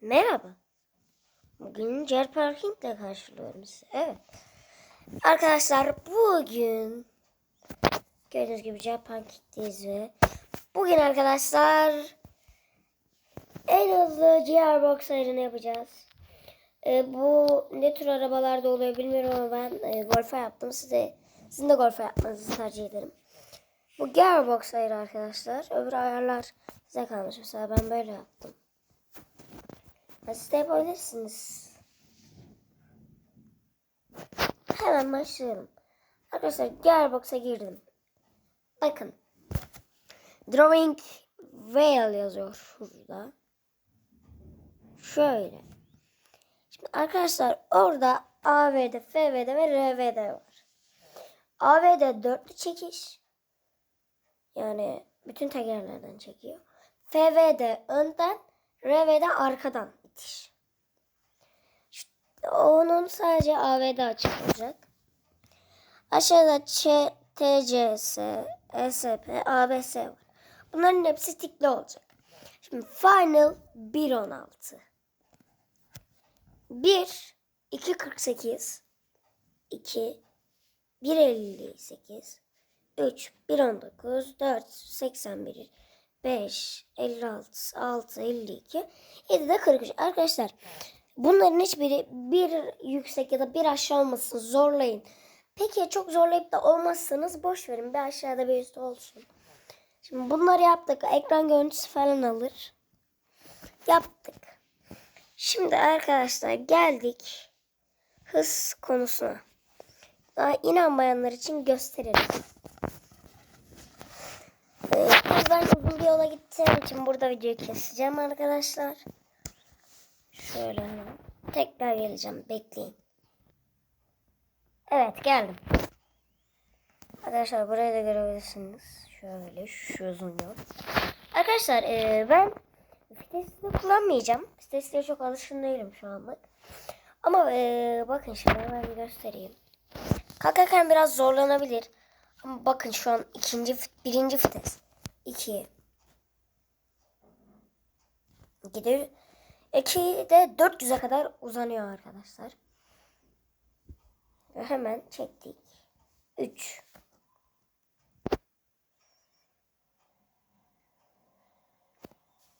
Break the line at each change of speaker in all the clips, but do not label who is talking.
Merhaba. Bugün Cer Parking ile karşılıyorum sizi. Evet. Arkadaşlar bugün gördüğünüz gibi Cer Parking'deyiz ve bugün arkadaşlar en hızlı Gearbox ayarını yapacağız. Ee, bu ne tür arabalarda oluyor bilmiyorum ama ben e, Golf'a yaptım. Size sizin de Golf'a yapmanızı tercih ederim. Bu Gearbox ayarı arkadaşlar. Öbür ayarlar size kalmış. Mesela ben böyle yaptım. Siz de yapabilirsiniz. Hemen başlayalım. Arkadaşlar Gearbox'a girdim. Bakın. Drawing Whale yazıyor şurada. Şöyle. Şimdi arkadaşlar orada AV'de, FV'de ve RV'de var. AV'de dörtlü çekiş. Yani bütün tekerlerden çekiyor. FV'de önden, RV'de arkadan İşte onun sadece AV'de açık olacak. Aşağıda Ç, TCS, SP, ABS var. Bunların hepsi tikli olacak. Şimdi Final 1.16 1 2.48 2 1.58 3 1.19 4 81 5 56 6 52 7 de 43 arkadaşlar bunların hiçbiri bir yüksek ya da bir aşağı olmasın zorlayın. Peki çok zorlayıp da olmazsanız boş verin. Bir aşağıda bir üstte olsun. Şimdi bunları yaptık. Ekran görüntüsü falan alır. Yaptık. Şimdi arkadaşlar geldik hız konusuna. Daha inanmayanlar için gösterelim ee, uzun bir yola gideceğim için burada videoyu keseceğim arkadaşlar. Şöyle. Tekrar geleceğim. Bekleyin. Evet geldim. Arkadaşlar burayı da görebilirsiniz. Şöyle şu uzun yol. Arkadaşlar e, ben vitesini kullanmayacağım. Vitesine çok alışkın değilim şu anlık. Ama e, bakın şimdi hemen göstereyim. Kalkarken biraz zorlanabilir. Ama bakın şu an ikinci, birinci vites. 2 gidiyor. 2 de 400'e kadar uzanıyor arkadaşlar. Ve hemen çektik. 3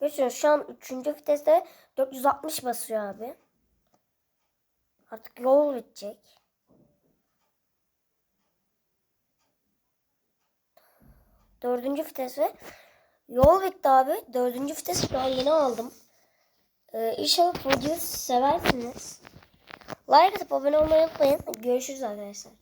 Görüyorsunuz şu an 3. viteste 460 basıyor abi. Artık yol bitecek. Dördüncü vites ve yol bitti abi. Dördüncü vites şu an yeni aldım. Ee, inşallah videoyu seversiniz. Like atıp abone olmayı unutmayın. Görüşürüz arkadaşlar.